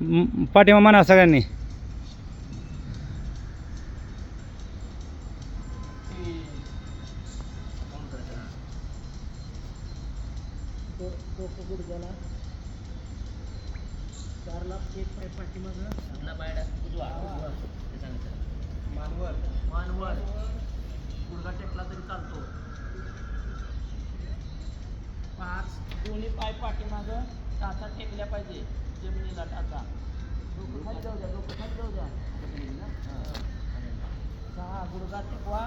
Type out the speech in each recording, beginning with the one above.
पाठीमा पाठिंबा म्हणा सगळ्यांनी. एक पाय मानवर मानवर गुडघा टेकला तरी चालतो पाच दोन्ही पाय पाठीमागं. टाचा टेकल्या पाहिजे जमिनीला टाचा खाली जाऊ द्या डोकं खाली जाऊ द्या. हां. सहा गुडघा टेकवा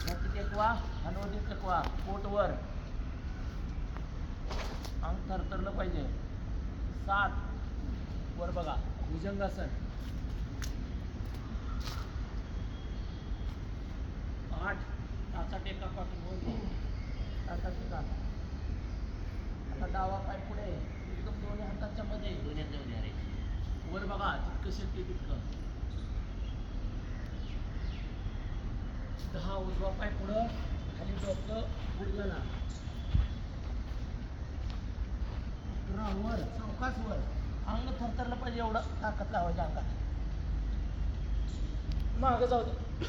छाती टेकवा हनवटी टेकवा पोटवर. अंग थरथरलं पाहिजे. सात. वर बघा. भुजंगासन. आठ. टाचा टेका पाठून वर टाचा टेका. आता डावा पाय पुढे एकदम दोन्ही हाताच्या मध्ये दोन्हीत जाऊ द्या रे वर बघा जितकं शक्य तितकं. दहा उजवा पाय पुढं खाली डोकं गुडघ्याला ना वर चौकाच वर अंग थरथरलं पाहिजे एवढं ताकद लावायची अंगात. मागं जाऊ दे.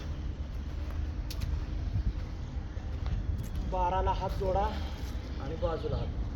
बाराला हात जोडा आणि बाजूला हात.